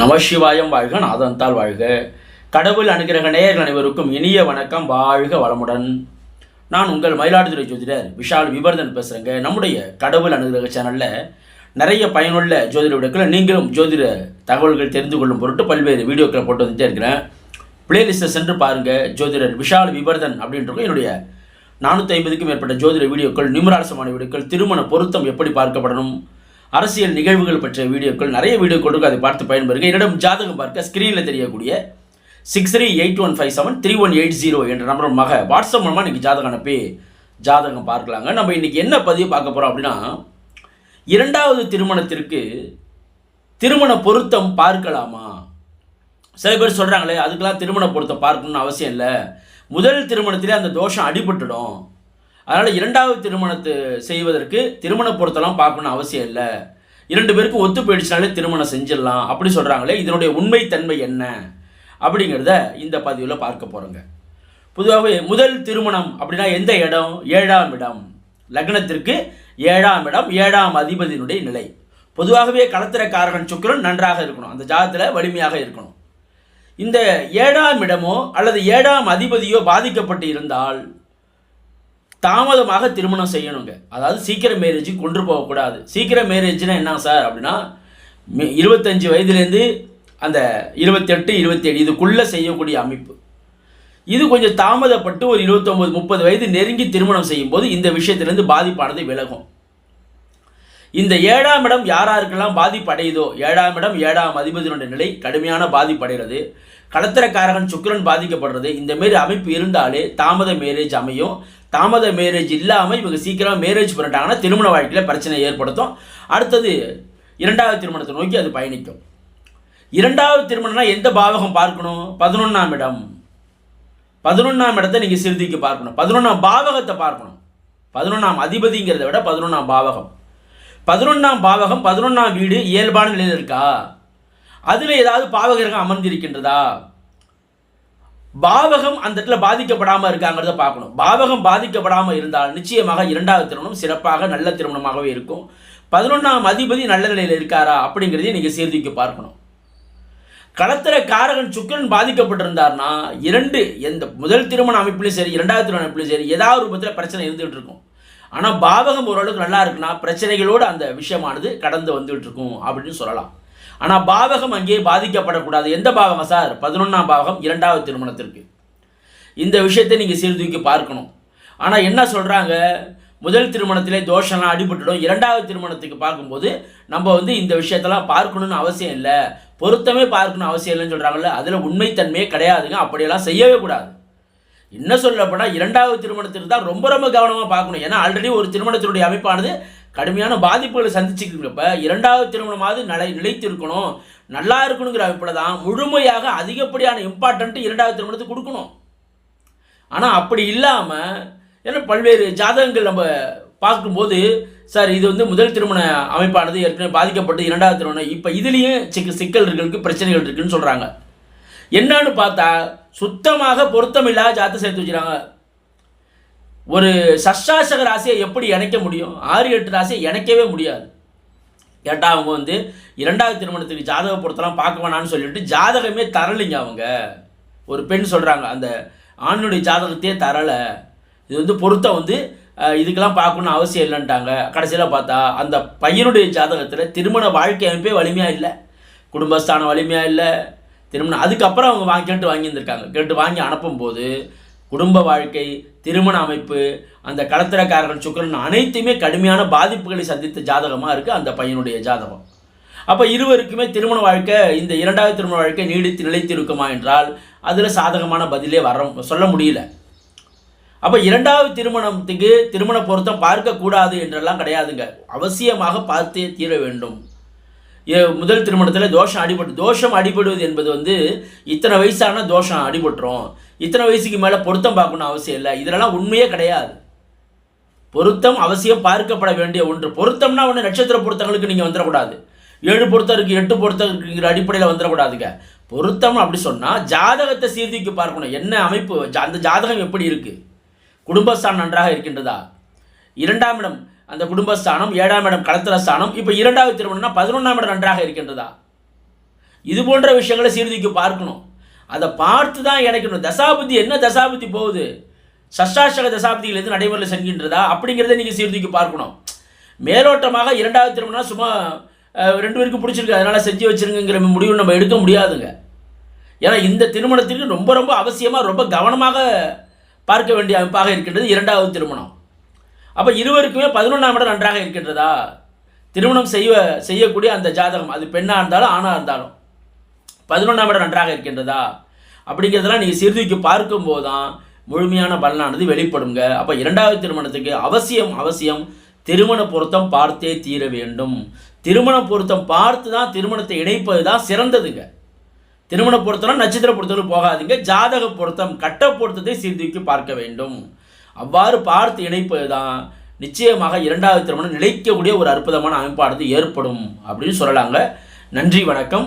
நமசிவாயம் வாழ்க நாதந்தால் வாழ்க. கடவுள் அனுகிரக நேயர்கள் அனைவருக்கும் இனிய வணக்கம் வாழ்க வளமுடன். நான் உங்கள் மயிலாடுதுறை ஜோதிடர் விஷால் விவர்தன் பேசுகிறேங்க நம்முடைய கடவுள் அனுகிரக சேனலில் நிறைய பயனுள்ள ஜோதிட வீடியோக்களை நீங்களும் ஜோதிட தகவல்கள் தெரிந்து கொள்ளும் பொருட்டு பல்வேறு வீடியோக்களை போட்டு வந்துட்டே இருக்கிறேன். பிளேலிஸ்ட்டை சென்று பாருங்கள் ஜோதிடர் விஷால் விவர்தன் அப்படின்றக்கும் என்னுடைய நானூற்றி ஐம்பதுக்கும் மேற்பட்ட ஜோதிட வீடியோக்கள் நிமராசமான வீடியோக்கள் திருமண பொருத்தம் எப்படி பார்க்கப்படணும் அரசியல் நிகழ்வுகள் பற்றிய வீடியோக்கள் நிறைய வீடியோக்கள் இருக்கு. அதை பார்த்து பயன்பெறுங்க. என்னிடம் ஜாதகம் பார்க்க ஸ்க்ரீனில் தெரியக்கூடிய six three eight one five seven three one eight zero என்ற நம்பர் மக வாட்ஸ்அப் மூலமாக இன்றைக்கி ஜாதகம் அனுப்பி ஜாதகம் பார்க்கலாங்க. நம்ம இன்றைக்கி என்ன பதிவு பார்க்க போகிறோம் அப்படின்னா இரண்டாவது திருமணத்திற்கு திருமண பொருத்தம் பார்க்கலாமா? சில பேர் சொல்கிறாங்களே அதுக்கெல்லாம் திருமண பொருத்தம் பார்க்கணும்னு அவசியம் இல்லை. முதல் திருமணத்திலே அந்த தோஷம் அடிபட்டுடும். அதனால் இரண்டாவது திருமணத்தை செய்வதற்கு திருமண பொருத்தெல்லாம் பார்க்கணும்னு அவசியம் இல்லை. இரண்டு பேருக்கும் ஒத்து போயிடுச்சுனாலே திருமணம் செஞ்சிடலாம். அப்படி சொல்கிறாங்களே இதனுடைய உண்மைத்தன்மை என்ன? அப்படிங்கிறத இந்த பதிவில் பார்க்க போகிறோங்க பொதுவாகவே முதல் திருமணம் அப்படின்னா எந்த இடம்? ஏழாம் இடம். லக்னத்திற்கு ஏழாம் இடம் ஏழாம் அதிபதியினுடைய நிலை. பொதுவாகவே களத்திரக்காரகன் சுக்கரன் நன்றாக இருக்கணும். அந்த ஜாதத்தில் வலிமையாக இருக்கணும். இந்த ஏழாம் இடமோ அல்லது ஏழாம் அதிபதியோ பாதிக்கப்பட்டு இருந்தால் தாமதமாக திருமணம் செய்யணுங்க. அதாவது சீக்கிரம் மேரேஜுக்கு கொண்டு போகக்கூடாது. சீக்கிரம் மேரேஜ்னா என்ன சார் அப்படின்னா இருபத்தஞ்சி இருபத்தஞ்சு வயதுலேருந்து அந்த இருபத்தெட்டு இருபத்தேழு இதுக்குள்ளே செய்யக்கூடிய அமைப்பு. இது கொஞ்சம் தாமதப்பட்டு ஒரு இருபத்தொம்பது முப்பது வயது நெருங்கி திருமணம் செய்யும்போது இந்த விஷயத்திலிருந்து பாதிப்பானது விலகும். இந்த ஏழாம் இடம் யாராருக்கெல்லாம் பாதிப்படையுதோ ஏழாம் இடம் ஏழாம் அதிபதியினுடைய நிலை கடுமையான பாதிப்படைகிறது கடத்திரக்காரகன் சுக்கிரன் பாதிக்கப்படுறது. இந்த மாரி அமைப்பு இருந்தாலே தாமத மேரேஜ் அமையும். தாமத மேரேஜ் இல்லாமல் இவங்க சீக்கிரம் மேரேஜ் பண்ணிட்டாங்கன்னா திருமண வாழ்க்கையில் பிரச்சனை ஏற்படுத்தும். அடுத்தது இரண்டாவது திருமணத்தை நோக்கி அது பயணிக்கும். இரண்டாவது திருமணம்னா எந்த பாவகம் பார்க்கணும்? பதினொன்றாம் இடம். பதினொன்றாம் இடத்தை நீங்கள் சிறுதிக்கு பார்க்கணும். பதினொன்றாம் பாவகத்தை பார்க்கணும். பதினொன்றாம் அதிபதிங்கிறத விட பதினொன்றாம் பாவகம். பதினொன்றாம் பாவகம் பதினொன்றாம் வீடு இயல்பான நிலையில் இருக்கா? அதில் ஏதாவது பாவகிரகம் அமர்ந்திருக்கின்றதா? பாவகம் அந்த இடத்துல பாதிக்கப்படாமல் இருக்காங்கிறத பார்க்கணும். பாவகம் பாதிக்கப்படாமல் இருந்தால் நிச்சயமாக இரண்டாவது திருமணம் சிறப்பாக நல்ல திருமணமாகவே இருக்கும். பதினொன்றாம் அதிபதி நல்ல நிலையில் இருக்காரா அப்படிங்கிறதையும் நீங்கள் சீர்தூக்கி பார்க்கணும். களத்திர காரகன் சுக்கரன் பாதிக்கப்பட்டிருந்தார்னா இரண்டு எந்த முதல் திருமண அமைப்பிலும் சரி இரண்டாவது திருமண அமைப்பிலும் சரி ஏதாவது ரூபத்தில் பிரச்சனை இருந்துகிட்டு இருக்கும். ஆனால் பாவகம் ஓரளவுக்கு நல்லா இருக்குன்னா பிரச்சனைகளோடு அந்த விஷயமானது கடந்து வந்துகிட்டு இருக்கும் அப்படின்னு சொல்லலாம். ஆனால் பாவகம் அங்கேயே பாதிக்கப்படக்கூடாது. எந்த பாவகம் சார்? பதினொன்றாம் பாவகம் இரண்டாவது திருமணத்திற்கு. இந்த விஷயத்தை நீங்கள் சீர்தூக்கி பார்க்கணும். ஆனால் என்ன சொல்கிறாங்க முதல் திருமணத்திலே தோஷம்லாம் அடிபட்டுடும். இரண்டாவது திருமணத்துக்கு பார்க்கும்போது நம்ம வந்து இந்த விஷயத்தெல்லாம் பார்க்கணும்னு அவசியம் இல்லை. பொருத்தமே பார்க்கணும் அவசியம் இல்லைன்னு சொல்கிறாங்கல்ல அதில் உண்மைத்தன்மையே கிடையாதுங்க. அப்படியெல்லாம் செய்யவே கூடாது. என்ன சொல்லப்போனால் இரண்டாவது திருமணத்திற்கு தான் ரொம்ப ரொம்ப கவனமாக பார்க்கணும். ஏன்னா ஆல்ரெடி ஒரு திருமணத்தினுடைய அமைப்பானது கடுமையான பாதிப்புகளை சந்திச்சுக்கிறப்ப இரண்டாவது திருமணமாவது நிலை நிலைத்து இருக்கணும் நல்லா இருக்கணுங்கிற அமைப்பில் தான் முழுமையாக அதிகப்படியான இம்பார்ட்டன்ட்டு இரண்டாவது திருமணத்துக்கு கொடுக்கணும். ஆனால் அப்படி இல்லாமல் ஏன்னா பல்வேறு ஜாதகங்கள் நம்ம பார்க்கும்போது சார் இது வந்து முதல் திருமண அமைப்பானது ஏற்கனவே பாதிக்கப்பட்டு இரண்டாவது திருமணம் இப்போ இதுலேயும் சிக்க சிக்கல் இருக்கு பிரச்சனைகள் இருக்குதுன்னு சொல்கிறாங்க என்னன்னு பார்த்தா சுத்தமாக பொருத்தமில்லாத ஜாத்தை சேர்த்து வச்சுறாங்க ஒரு சஷ்டாசக ராசியை எப்படி இணைக்க முடியும்? ஆறு எட்டு ராசியை இணைக்கவே முடியாது. கேட்டால் அவங்க வந்து இரண்டாவது திருமணத்துக்கு ஜாதக பொருத்தலாம் பார்க்க வேணாம்னு சொல்லிட்டு ஜாதகமே தரலைங்க அவங்க. ஒரு பெண் சொல்கிறாங்க அந்த ஆணுடைய ஜாதகத்தையே தரலை. இது வந்து பொருத்தம் வந்து இதுக்கெல்லாம் பார்க்கணும்னு அவசியம் இல்லைன்ட்டாங்க. கடைசியில் பார்த்தா அந்த பையனுடைய ஜாதகத்தில் திருமண வாழ்க்கை அமைப்பே வலிமையாக இல்லை. குடும்பஸ்தானம் வலிமையாக இல்லை. திருமணம் அதுக்கப்புறம் அவங்க வாங்கி கேட்டு வாங்கியிருந்திருக்காங்க. கேட்டு வாங்கி அனுப்பும்போது குடும்ப வாழ்க்கை திருமண அமைப்பு அந்த களத்திரக்காரர்கள் சுக்கிரன் அனைத்துமே கடுமையான பாதிப்புகளை சந்தித்த ஜாதகமாக இருக்குது அந்த பையனுடைய ஜாதகம். அப்போ இருவருக்குமே திருமண வாழ்க்கை இந்த இரண்டாவது திருமண வாழ்க்கை நீடித்து நிலைத்து இருக்குமா என்றால் அதில் சாதகமான பதிலே வர சொல்ல முடியல. அப்போ இரண்டாவது திருமணத்துக்கு திருமண பொருத்தம் பார்க்கக்கூடாது என்றெல்லாம் கிடையாதுங்க. அவசியமாக பார்த்தே தீர வேண்டும். ஏ- முதல் திருமணத்தில் தோஷம் அடிபட்டு தோஷம் அடிபடுவது என்பது வந்து இத்தனை வயசான தோஷம் அடிபட்டுரும். இத்தனை வயசுக்கு மேலே பொருத்தம் பார்க்கணும் அவசியம் இல்லை. இதெல்லாம் உண்மையே கிடையாது. பொருத்தம் அவசியம் பார்க்கப்பட வேண்டிய ஒன்று. பொருத்தம்னா ஒன்று நட்சத்திர பொருத்தங்களுக்கு நீங்கள் வந்துடக்கூடாது. ஏழு பொருத்தம் இருக்குது எட்டு பொருத்தம் இருக்குங்கிற அடிப்படையில் வந்துடக்கூடாதுங்க. பொருத்தம் அப்படி சொன்னால் ஜாதகத்தை சீர்தூக்கி பார்க்கணும். என்ன அமைப்பு? ஜா- அந்த ஜாதகம் எப்படி இருக்குது குடும்பஸ்தானம் நன்றாக இருக்கின்றதா? இரண்டாம் இடம் அந்த குடும்பஸ்தானம். ஏழாம் இடம் களத்திர ஸ்தானம். இப்போ இரண்டாவது திருமணம்னா பதினொன்றாம் இடம் நன்றாக இருக்கின்றதா? இது போன்ற விஷயங்களை சீர்தூக்கி பார்க்கணும். அதை பார்த்து தான் இணைக்கணும். தசாபுத்தி என்ன தசாபுத்தி போகுது? சஷ்டாஷக தசாப்திகள் எது நடைமுறையில் செல்கின்றதா? அப்படிங்கிறத நீங்கள் சீர்தூக்கி பார்க்கணும். மேலோட்டமாக இரண்டாவது திருமணம் சும்மா ரெண்டு பேருக்கும் பிடிச்சிருக்கு. அதனால் செஞ்சு வச்சிருங்கிற முடிவு நம்ம எடுக்க முடியாதுங்க. ஏன்னா இந்த திருமணத்திற்கு ரொம்ப ரொம்ப அவசியமாக ரொம்ப கவனமாக பார்க்க வேண்டிய அமைப்பாக இருக்கின்றது இரண்டாவது திருமணம். அப்போ இருவருக்குமே பதினொன்றாம் இடம் நன்றாக இருக்கின்றதா? திருமணம் செய்ய செய்யக்கூடிய அந்த ஜாதகம் அது பெண்ணாக இருந்தாலும் ஆணாக இருந்தாலும். பதினொன்றாம் இடம் நன்றாக இருக்கின்றதா? அப்படிங்கிறதெல்லாம் நீங்கள் சீர்தூக்கி பார்க்கும்போது தான் முழுமையான பலனானது வெளிப்படுங்க. அப்போ இரண்டாவது திருமணத்துக்கு அவசியம் அவசியம் திருமண பொருத்தம் பார்த்தே தீர வேண்டும். திருமண பொருத்தம் பார்த்து தான் திருமணத்தை இணைப்பது தான் சிறந்ததுங்க. திருமண பொருத்தம் நட்சத்திர பொருத்தம் போகாதுங்க. ஜாதக பொருத்தம் கட்ட பொருத்தத்தை சீர்தூக்கி பார்க்க வேண்டும். அவ்வாறு பார்த்து இணைப்பது தான் நிச்சயமாக இரண்டாவது திருமணம் நிலைக்கக்கூடிய ஒரு அற்புதமான அமைப்பானது ஏற்படும் அப்படின்னு சொல்லலாங்க. நன்றி வணக்கம்.